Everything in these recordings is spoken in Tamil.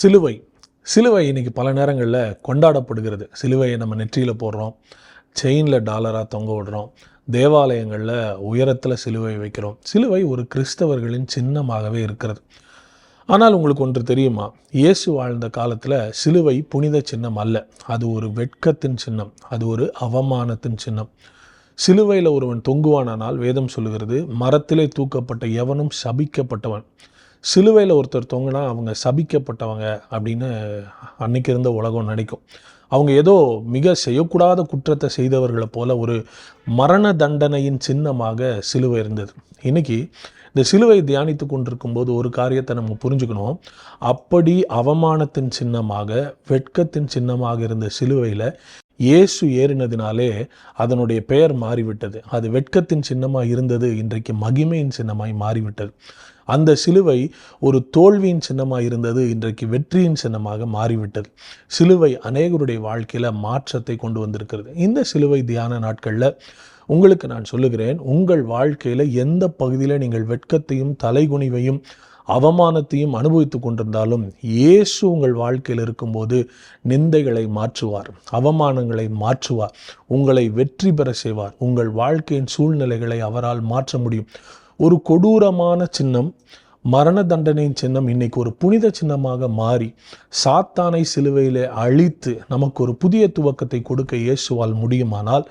சிலுவை. சிலுவை இன்றைக்கி பல நேரங்களில் கொண்டாடப்படுகிறது. சிலுவையை நம்ம நெற்றியில் போடுறோம். செயினில் டாலராக தொங்க விடுறோம். தேவாலயங்களில் உயரத்தில் சிலுவை வைக்கிறோம். சிலுவை ஒரு கிறிஸ்தவர்களின் சின்னமாகவே இருக்கிறது. ஆனால் உங்களுக்கு ஒன்று தெரியுமா? இயேசு வாழ்ந்த காலத்தில் சிலுவை புனித சின்னம் அல்ல. அது ஒரு வெட்கத்தின் சின்னம். அது ஒரு அவமானத்தின் சின்னம். சிலுவையில் ஒருவன் தொங்குவானானால் வேதம் சொல்லுகிறது மரத்திலே தூக்கப்பட்ட எவனும் சபிக்கப்பட்டவன். சிலுவையில் ஒருத்தர் தொங்கினா அவங்க சபிக்கப்பட்டவங்க அப்படின்னு அன்னைக்கு இருந்த உலகம் நினைக்கும். அவங்க ஏதோ மிக செய்யக்கூடாத குற்றத்தை செய்தவர்களை போல ஒரு மரண தண்டனையின் சின்னமாக சிலுவை இருந்தது. இன்னைக்கு இந்த சிலுவை தியானித்து கொண்டிருக்கும் போது ஒரு காரியத்தை நம்ம புரிஞ்சுக்கணும். அப்படி அவமானத்தின் சின்னமாக வெட்கத்தின் சின்னமாக இருந்த சிலுவையில் இயேசு ஏறினதினாலே அதனுடைய பெயர் மாறிவிட்டது. அது வெட்கத்தின் சின்னமாக இருந்தது இன்றைக்கு மகிமையின் சின்னமாய் மாறிவிட்டது. அந்த சிலுவை ஒரு தோல்வியின் சின்னமாக இருந்தது இன்றைக்கு வெற்றியின் சின்னமாக மாறிவிட்டது. சிலுவை அநேகருடைய வாழ்க்கையில் மாற்றத்தை கொண்டு வந்திருக்கிறது. இந்த சிலுவை தியான நாட்களில் உங்களுக்கு நான் சொல்லுகிறேன் உங்கள் வாழ்க்கையில் எந்த பகுதியில் நீங்கள் வெட்கத்தையும் தலைகுனிவையும் அவமானத்தையும் அனுபவித்து கொண்டிருந்தாலும் இயேசு உங்கள் வாழ்க்கையில் இருக்கும்போது நிந்தைகளை மாற்றுவார் அவமானங்களை மாற்றுவார் உங்களை வெற்றி பெற செய்வார். உங்கள் வாழ்க்கையின் சூழ்நிலைகளை அவரால் மாற்ற முடியும். ஒரு கொடூரமான சின்னம் மரண தண்டனையின் சின்னம் இன்னைக்கு ஒரு புனித சின்னமாக மாறி சாத்தானை சிலுவையிலே அழித்து நமக்கு ஒரு புதிய துவக்கத்தை கொடுக்க இயேசுவால் முடியுமானால்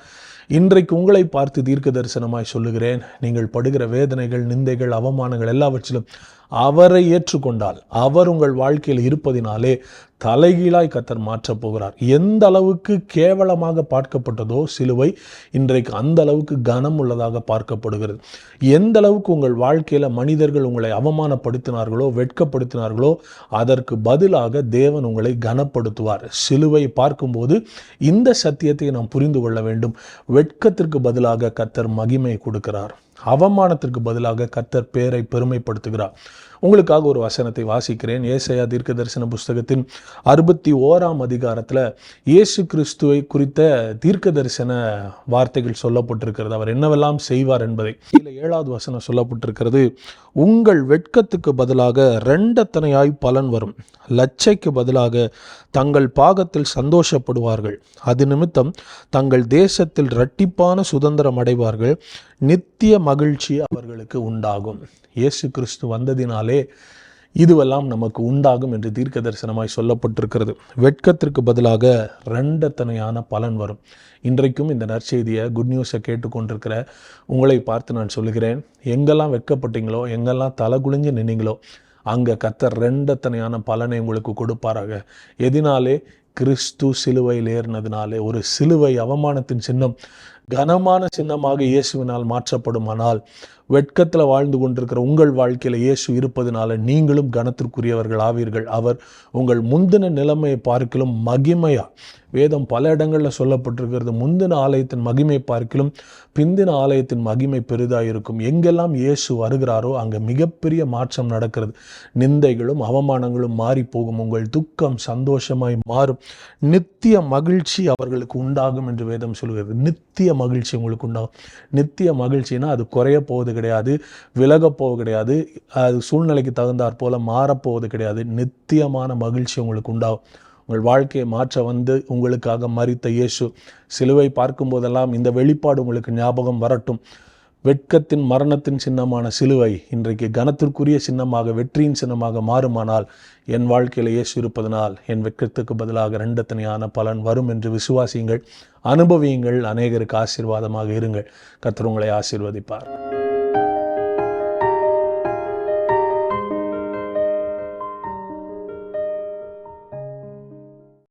இன்றைக்கு உங்களை பார்த்து தீர்க்க தரிசனமாய் சொல்லுகிறேன். நீங்கள் படுகிற வேதனைகள் நிந்தைகள் அவமானங்கள் எல்லாவற்றிலும் அவரை ஏற்றுக்கொண்டால் அவர் உங்கள் வாழ்க்கையில் இருப்பதினாலே தலைகீழாய் கத்தர் மாற்றப் போகிறார். எந்த அளவுக்கு கேவலமாக பார்க்கப்பட்டதோ சிலுவை இன்றைக்கு அந்த அளவுக்கு கனம் உள்ளதாக பார்க்கப்படுகிறது. எந்த அளவுக்கு உங்கள் வாழ்க்கையில் மனிதர்கள் உங்களை அவமானப்படுத்தினார்களோ வெட்கப்படுத்தினார்களோ அதற்கு பதிலாக தேவன் உங்களை கனப்படுத்துவார். சிலுவை பார்க்கும்போது இந்த சத்தியத்தை நாம் புரிந்து கொள்ள வேண்டும். வெட்கத்திற்கு பதிலாக கத்தர் மகிமை கொடுக்கிறார். அவமானத்திற்கு பதிலாக கர்த்தர் பேரை பெருமைப்படுத்துகிறார். உங்களுக்காக ஒரு வசனத்தை வாசிக்கிறேன். ஏசையா தீர்க்க தரிசன புஸ்தகத்தின் அறுபத்தி ஓராம் அதிகாரத்தில் இயேசு கிறிஸ்துவை குறித்த தீர்க்க தரிசன வார்த்தைகள் சொல்லப்பட்டிருக்கிறது. அவர் என்னவெல்லாம் செய்வார் என்பதை. இல்லை ஏழாவது வசனம் சொல்லப்பட்டிருக்கிறது உங்கள் வெட்கத்துக்கு பதிலாக ரெண்டத்தனையாய் பலன் வரும். லட்சைக்கு பதிலாக தங்கள் பாகத்தில் சந்தோஷப்படுவார்கள். அது நிமித்தம் தங்கள் தேசத்தில் இரட்டிப்பான சுதந்திரம் அடைவார்கள். நித்திய மகிழ்ச்சி அவர்களுக்கு உண்டாகும். இயேசு கிறிஸ்து வந்ததினால் இதுவெல்லாம் நமக்கு உண்டாகும் என்று தீர்க்க தரிசனமாய் சொல்லப்பட்டிருக்கிறது. வெட்கத்திற்கு பதிலாக ரெண்டத்தனையான பலன் வரும். இன்றைக்கும் இந்த நற்செய்தியை குட் நியூஸை கேட்டுக்கொண்டிருக்கிற உங்களை பார்த்து நான் சொல்லுகிறேன் எங்கெல்லாம் வெட்கப்பட்டீங்களோ எங்கெல்லாம் தலை குளிஞ்சு நின்னீங்களோ அங்கே கத்தர் ரெண்டத்தனையான பலனை உங்களுக்கு கொடுப்பாராக. எதினாலே கிறிஸ்து சிலுவையில் ஏறினதுனாலே ஒரு சிலுவை அவமானத்தின் சின்னம் கனமான சின்னமாக இயேசுவினால் மாற்றப்படுமானால் வெட்கத்தில் வாழ்ந்து கொண்டிருக்கிற உங்கள் வாழ்க்கையில் இயேசு இருப்பதனால நீங்களும் கனத்திற்குரியவர்கள் ஆவீர்கள். அவர் உங்கள் முந்தின நிலைமையை பார்க்கிலும் மகிமையா? வேதம் பல இடங்களில் சொல்லப்பட்டிருக்கிறது முந்தின ஆலயத்தின் மகிமை பார்க்கிலும் பிந்தின ஆலயத்தின் மகிமை பெரிதாக இருக்கும் எங்கெல்லாம் இயேசு வருகிறாரோ அங்கே மிகப்பெரிய மாற்றம் நடக்கிறது. நிந்தைகளும் அவமானங்களும் மாறி போகும் உங்கள் துக்கம் சந்தோஷமாய் மாறும். நித்திய மகிழ்ச்சி அவர்களுக்கு உண்டாகும் என்று வேதம் சொல்கிறது. நித்திய மகிழ்ச்சி உங்களுக்கு உண்டாகும். நித்திய மகிழ்ச்சினா அது குறைய போவது கிடையாது விலகப்போவது கிடையாது அது சூழ்நிலைக்கு தகுந்தாற் போல மாறப்போவது கிடையாது. நித்தியமான மகிழ்ச்சி உங்களுக்கு உண்டாகும். உங்கள் வாழ்க்கையை மாற்ற வந்து உங்களுக்காக மறித்த இயேசு சிலுவை பார்க்கும்போதெல்லாம் இந்த வெளிப்பாடு உங்களுக்கு ஞாபகம் வரட்டும். வெட்கத்தின் மரணத்தின் சின்னமான சிலுவை இன்றைக்கு கனத்திற்குரிய சின்னமாக வெற்றியின் சின்னமாக மாறுமானால் என் வாழ்க்கையில் இயேசு இருப்பதனால் என் வெட்கத்துக்கு பதிலாக ரெண்டத்தனையான பலன் வரும் என்று விசுவாசியுங்கள் அனுபவியுங்கள் அநேகருக்கு ஆசீர்வாதமாக இருங்கள். கர்த்தர் உங்களை ஆசீர்வதிப்பார்.